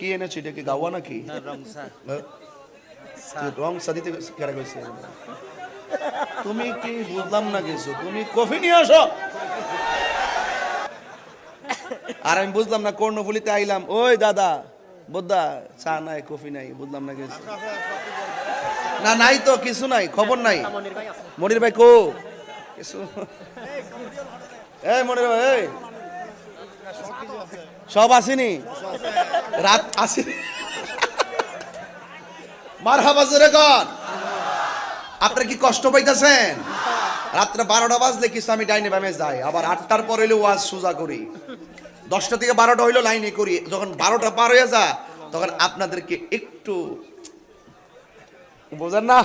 কি এনেছো? এটা কি গাওয়া নাকি? রং হ্যাঁ? সাদিতে কেরা কইছে? তুমি কি বুঝলাম না কিছু? তুমি কফি নিয়ে আসো। আর আমি বুঝলাম না কর্ণফুলিতে আইলাম। ওই দাদা বোদ্দা চা নাই কফি নাই বুঝলাম না কিছু। না নাই তো কিছু নাই খবর নাই। মনির ভাই কো? কিছু? এই মনির ভাই এই। সব আসেনি? রাত আসেনি মার হাবা জোরে আপনারা কি কষ্ট পাইতেছেন? রাত্রে বারোটা বাজলে কিছু আমি ডাইনে বামে যাই আবার আটটার পর হইলে ওয়াজ সোজা করি। দশটা থেকে বারোটা হইল লাইনে করি। যখন বারোটা পার হয়ে যা তখন আপনাদেরকে একটু বোঝেন না?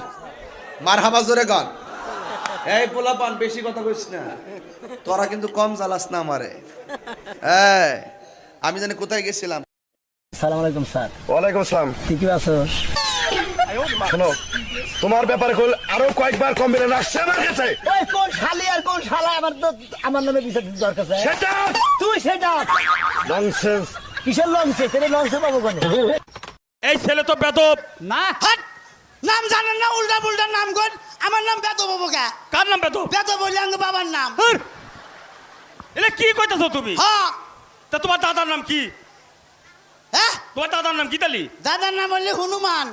মার হাবা এই পোলা পান বেশি কথা কইস না। তোরা কিন্তু কম জ্বালাস না আমারে। এই, আমি জানি কোথায় গেছিলাম। সালাম আলাইকুম স্যার। ওয়ালাইকুম আসসালাম। ঠিকই আছো? শোনো তোমার ব্যাপারে কল আরও কয়েকবার কমপ্লেন আসছে আমার কাছে। ওই কোন শালি আর কোন শালা আমার তো আমার নামে বিচার দরকার আছে সেটা? তুই সেটা? ননসেন্স কিসের লঞ্চে সেটা লঞ্চে পাবো কোনে? এই ছেলে তো বেদব। না হাট! নাম জানেন না উল্টা পুল্টা নাম কর। আমার নাম বেত বাবু কে? কার নাম বেদব? বাবার নাম! এটা কি কইতাছো তুমি? হ্যাঁ। তা তোমার দাদার নাম কি? তোমার দাদার নাম কি তালি? দাদার নাম বললে হনুমান।